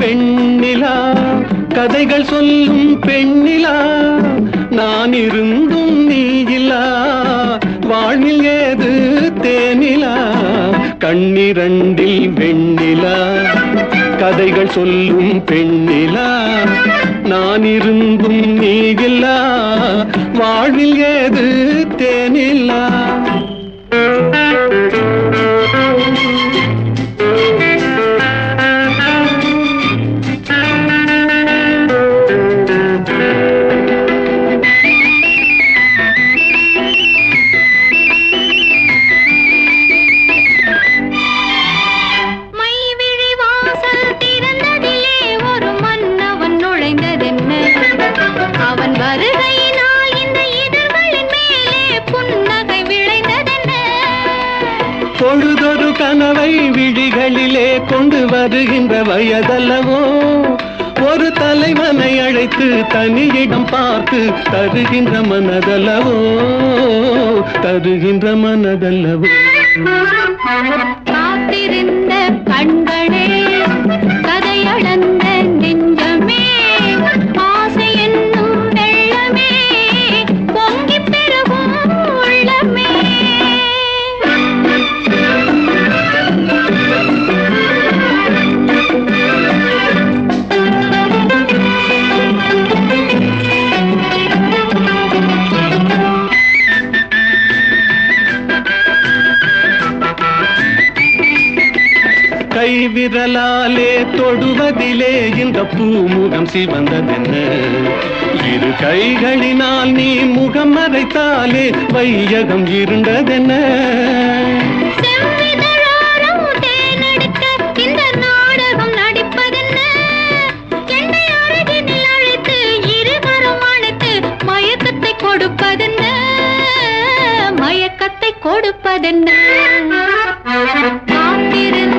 வெண்ணிலா கதைகள் சொல்லும் பெண்ணிலா நான் இருந்தும் நீ இல்லா வாழ்வில் ஏது தேனிலா கண்ணிரண்டில் வெண்ணிலா கதைகள் சொல்லும் பெண்ணிலா நான் இருந்தும் நீ இல்லா வாழ்வில் ஏது கனவை விழிகளிலே கொண்டு வருகின்ற வயதல்லவோ? ஒரு தலைவனை அழைத்து தனியிடம் பார்த்து தருகின்ற மனதல்லவோ? தருகின்ற மனதல்லவோ? காத்திருந்த கண்களே கை விரலாலே தொடுவதிலே இந்த பூமுகம் சிவந்ததென்ன? இரு கைகளினால் நீ முகம் மறைத்தாலே வையகம் இருண்டதென்ன? கொடுப்பதென்ன? மயக்கத்தை கொடுப்பதென்ன? காத்திருந்த